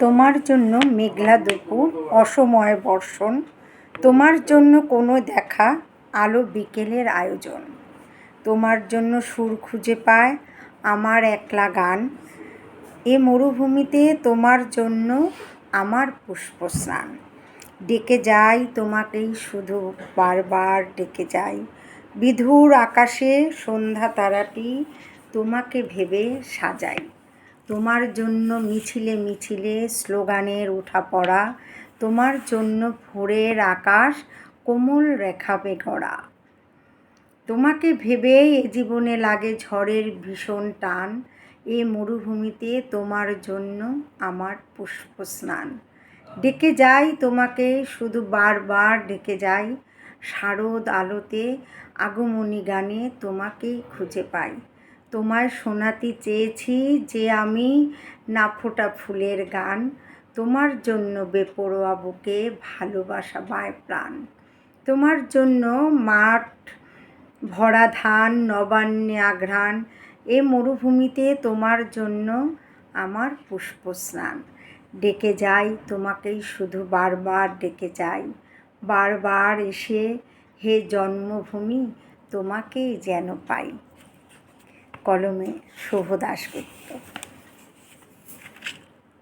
তোমার জন্য মেঘলা দুপুর, অসময় বর্ষণ, তোমার জন্য কোনো দেখা, আলো বিকেলের আয়োজন। তোমার জন্য সুর খুঁজে পায় আমার একলা গান। এ মরুভূমিতে তোমার জন্য আমার পুষ্পস্নান। ডেকে যাই তোমাকেই শুধু, বারবার ডেকে যাই। বিধুর আকাশে সন্ধ্যা তারাটি তোমাকে ভেবে সাজাই। তোমার জন্য মিছিলে মিছিলে স্লোগানের ওঠা পড়া, তোমার জন্য ভোরের আকাশ কোমল রেখাবে গড়া তোমাকে ভেবে এ জীবনে লাগে ঝড়ের ভীষণ টান, এ মরুভূমিতে তোমার জন্য আমার পুষ্প স্নান। ডেকে যাই তোমাকে, শুধু বারবার ডেকে যাই, শারদ আলোতে আগমনী গানে তোমাকেই খুঁজে পাই। তোমায় শোনাতে চেয়েছি যে আমি না ফোটা ফুলের গান, তোমার জন্য বেপরোয়া বুকে ভালোবাসা বায় প্রাণ। তোমার জন্য মাঠ ভরা ধান, নবান্নে আঘ্রাণ, এ মরুভূমিতে তোমার জন্য আমার পুষ্পস্নান ডেকে যাই, তোমাকেই শুধু বারবার ডেকে যাই। বারবার এসে হে জন্মভূমি, তোমাকেই যেন পাই। কলমে শুভ দাশগুপ্ত।